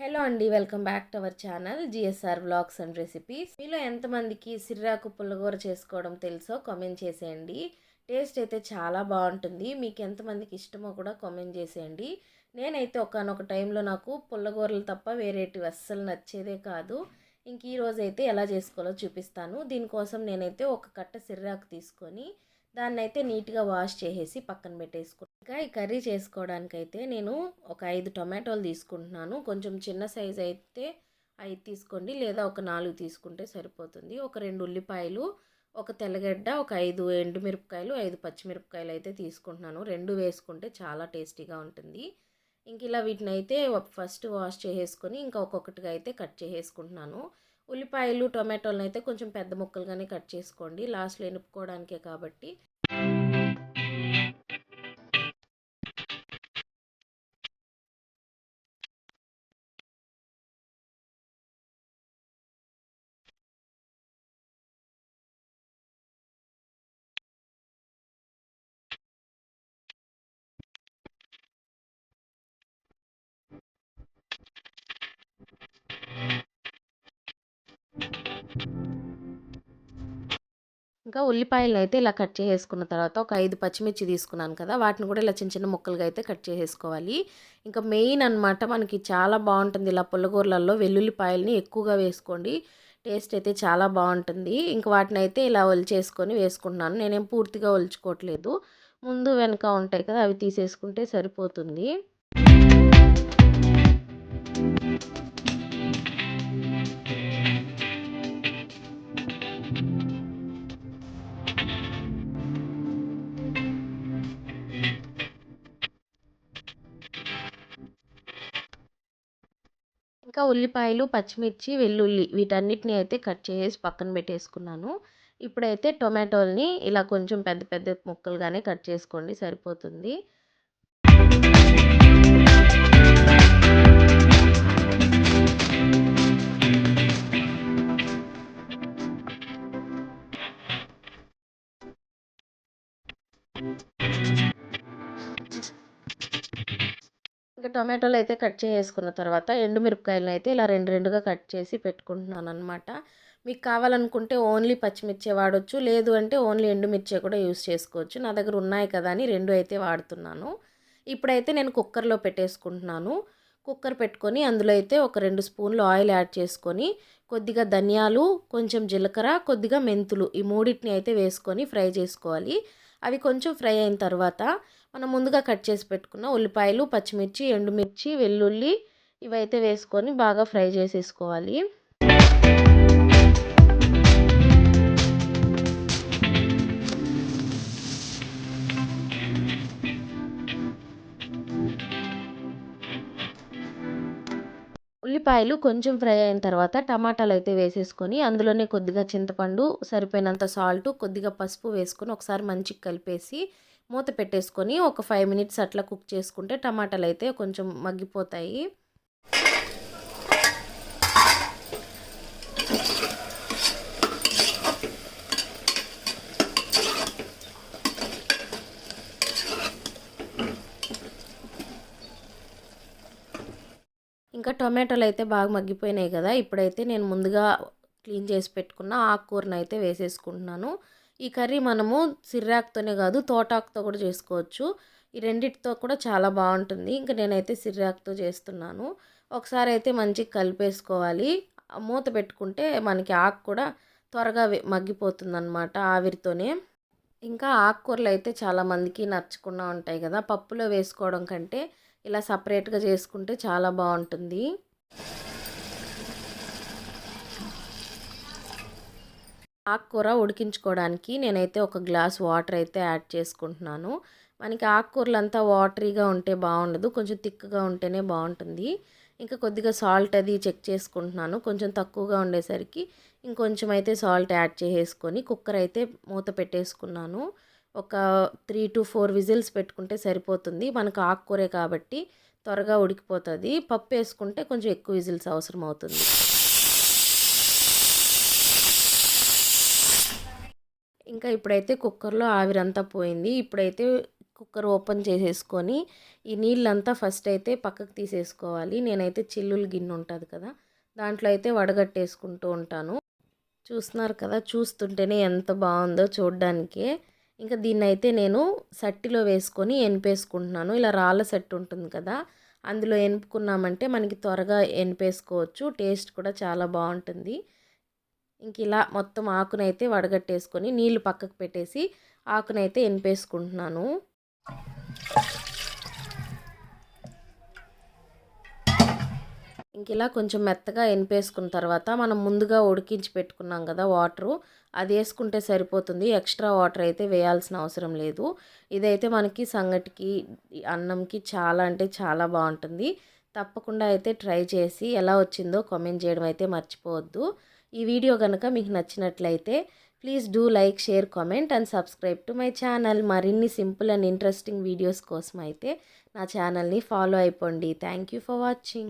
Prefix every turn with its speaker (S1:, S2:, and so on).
S1: Hello అండి welcome back to our channel G S R blogs and recipes. మీలో ఎంతమందికి సిర్రాకు పుల్లగూర చేసుకోవడం తెలుసో కామెంట్ చేసేయండి. టేస్ట్ అయితే చాలా బాగుంటుంది. మీకు ఎంతమందికి ఇష్టమో కూడా కామెంట్ చేసేయండి. నేనైతే ఒకనొక టైంలో నాకు పుల్లగూరలు తప్ప వేరేటివి అస్సలు నచ్చేదే కాదు. ఇంక ఈరోజు అయితే ఎలా చేసుకోవాలో చూపిస్తాను. దీనికోసం నేనైతే ఒక కట్ట సిర్రాకు తీసుకొని దాన్ని అయితే నీట్గా వాష్ చేసేసి పక్కన పెట్టేసుకున్నాను ఇంకా ఈ కర్రీ చేసుకోవడానికైతే నేను ఒక ఐదు టొమాటోలు తీసుకుంటున్నాను. కొంచెం చిన్న సైజ్ అయితే ఐదు తీసుకోండి లేదా ఒక నాలుగు తీసుకుంటే సరిపోతుంది. ఒక రెండు ఉల్లిపాయలు ఒక తెల్లగడ్డ ఒక ఐదు ఎండుమిరపకాయలు ఐదు పచ్చిమిరపకాయలు అయితే తీసుకుంటున్నాను. రెండు వేసుకుంటే చాలా టేస్టీగా ఉంటుంది. ఇంక ఇలా వీటిని అయితే ఫస్ట్ వాష్ చేసేసుకొని ఇంకా ఒక్కొక్కటిగా అయితే కట్ చేసేసుకుంటున్నాను. ఉల్లిపాయలు టొమాటోలను అయితే కొంచెం పెద్ద ముక్కలుగానే కట్ చేసుకోండి. లాస్ట్లో ఎనుపుకోవడానికే కాబట్టి. ఇంకా ఉల్లిపాయలు అయితే ఇలా కట్ చేసేసుకున్న తర్వాత ఒక ఐదు పచ్చిమిర్చి తీసుకున్నాను కదా వాటిని కూడా ఇలా చిన్న చిన్న ముక్కలుగా అయితే కట్ చేసేసుకోవాలి. ఇంకా మెయిన్ అనమాట మనకి చాలా బాగుంటుంది ఇలా పుల్లగూరలలో వెల్లుల్లిపాయలని ఎక్కువగా వేసుకోండి. టేస్ట్ అయితే చాలా బాగుంటుంది. ఇంకా వాటిని అయితే ఇలా ఒలిచేసుకొని వేసుకుంటున్నాను. నేనేం పూర్తిగా ఒలుచుకోవట్లేదు. ముందు వెనక ఉంటాయి కదా అవి తీసేసుకుంటే సరిపోతుంది. ఇంకా ఉల్లిపాయలు పచ్చిమిర్చి వెల్లుల్లి వీటన్నిటిని అయితే కట్ చేసి పక్కన పెట్టేసుకున్నాను. ఇప్పుడైతే టొమాటోల్ని ఇలా కొంచెం పెద్ద పెద్ద ముక్కలుగానే కట్ చేసుకోండి సరిపోతుంది. ఇంకా టొమాటోలు అయితే కట్ చేసుకున్న తర్వాత ఎండుమిరపకాయలను అయితే ఇలా రెండు రెండుగా కట్ చేసి పెట్టుకుంటున్నాను అనమాట మీకు కావాలనుకుంటే ఓన్లీ పచ్చిమిర్చి వాడచ్చు లేదు అంటే ఓన్లీ ఎండుమిర్చి కూడా యూస్ చేసుకోవచ్చు. నా దగ్గర ఉన్నాయి కదా అని రెండు అయితే వాడుతున్నాను. ఇప్పుడైతే నేను కుక్కర్లో పెట్టేసుకుంటున్నాను. కుక్కర్ పెట్టుకొని అందులో అయితే ఒక రెండు స్పూన్లు ఆయిల్ యాడ్ చేసుకొని కొద్దిగా ధనియాలు కొంచెం జీలకర్ర కొద్దిగా మెంతులు ఈ మూడింటిని అయితే వేసుకొని ఫ్రై చేసుకోవాలి. అవి కొంచెం ఫ్రై అయిన తర్వాత మనం ముందుగా కట్ చేసి పెట్టుకున్న ఉల్లిపాయలు పచ్చిమిర్చి ఎండుమిర్చి వెల్లుల్లి ఇవైతే వేసుకొని బాగా ఫ్రై చేసేసుకోవాలి. ఉల్లిపాయలు కొంచెం ఫ్రై అయిన తర్వాత టమాటాలు అయితే వేసేసుకొని అందులోనే కొద్దిగా చింతపండు సరిపోయినంత సాల్ట్ కొద్దిగా పసుపు వేసుకొని ఒకసారి మంచిగా కలిపేసి మూత పెట్టేసుకొని ఒక ఫైవ్ మినిట్స్ అట్లా కుక్ చేసుకుంటే టమాటాలు అయితే కొంచెం మగ్గిపోతాయి. ఇంకా టొమాటోలు అయితే బాగా మగ్గిపోయినాయి కదా ఇప్పుడైతే నేను ముందుగా క్లీన్ చేసి పెట్టుకున్న ఆకుకూరను అయితే వేసేసుకుంటున్నాను. ఈ కర్రీ మనము సిర్రాకుతోనే కాదు తోటాకుతో కూడా చేసుకోవచ్చు. ఈ రెండిటితో కూడా చాలా బాగుంటుంది. ఇంకా నేనైతే సిర్రాకుతో చేస్తున్నాను. ఒకసారి అయితే మంచిగా కలిపేసుకోవాలి. మూత పెట్టుకుంటే మనకి ఆకు కూడా త్వరగా మగ్గిపోతుంది అనమాట ఆవిరితోనే. ఇంకా ఆకుకూరలు అయితే చాలామందికి నచ్చకుండా ఉంటాయి కదా పప్పులో వేసుకోవడం కంటే ఇలా సపరేట్గా చేసుకుంటే చాలా బాగుంటుంది. ఆకుకూర ఉడికించుకోవడానికి నేనైతే ఒక గ్లాస్ వాటర్ అయితే యాడ్ చేసుకుంటున్నాను. మనకి ఆకుకూరలు అంతా వాటరీగా ఉంటే బాగుండదు కొంచెం థిక్గా ఉంటేనే బాగుంటుంది. ఇంకా కొద్దిగా సాల్ట్ అది చెక్ చేసుకుంటున్నాను కొంచెం తక్కువగా ఉండేసరికి ఇంకొంచెం అయితే సాల్ట్ యాడ్ చేసేసుకొని కుక్కర్ అయితే మూత పెట్టేసుకున్నాను. ఒక త్రీ టు ఫోర్ విజిల్స్ పెట్టుకుంటే సరిపోతుంది. మనకు ఆకుకూరే కాబట్టి త్వరగా ఉడికిపోతుంది. పప్పు వేసుకుంటే కొంచెం ఎక్కువ విజిల్స్ అవసరం అవుతుంది ఇంకా ఇప్పుడైతే కుక్కర్లో ఆవిరంతా పోయింది. ఇప్పుడైతే కుక్కర్ ఓపెన్ చేసేసుకొని ఈ నీళ్ళంతా ఫస్ట్ అయితే పక్కకు తీసేసుకోవాలి. నేనైతే చిల్లులు గిన్నె ఉంటుంది కదా దాంట్లో అయితే వడగట్టేసుకుంటూ ఉంటాను. చూస్తున్నారు కదా చూస్తుంటేనే ఎంత బాగుందో చూడ్డానికే. ఇంకా దీన్ని అయితే నేను సట్టిలో వేసుకొని ఎనిపేసుకుంటున్నాను. ఇలా రాళ్ళ సెట్ ఉంటుంది కదా అందులో ఎనుపుకున్నామంటే మనకి త్వరగా ఎనిపేసుకోవచ్చు. టేస్ట్ కూడా చాలా బాగుంటుంది. ఇంక ఇలా మొత్తం ఆకునైతే వడగట్టేసుకొని నీళ్ళు పక్కకు పెట్టేసి ఆకునైతే ఎనిపేసుకుంటున్నాను ఇంక ఇలా కొంచెం మెత్తగా ఎనిపేసుకున్న తర్వాత మనం ముందుగా ఉడికించి పెట్టుకున్నాం కదా వాటరు అది వేసుకుంటే సరిపోతుంది. ఎక్స్ట్రా వాటర్ అయితే వేయాల్సిన అవసరం లేదు. ఇదైతే మనకి సంగటికి అన్నంకి చాలా అంటే చాలా బాగుంటుంది. తప్పకుండా అయితే ట్రై చేసి ఎలా వచ్చిందో కామెంట్ చేయడం అయితే మర్చిపోవద్దు. ఈ వీడియో కనుక మీకు నచ్చినట్లయితే please do like share comment and subscribe to my channel మరిన్ని సింపుల్ అండ్ ఇంట్రెస్టింగ్ వీడియోస్ కోసం అయితే నా ఛానల్ని ఫాలో అయిపోండి. Thank you for watching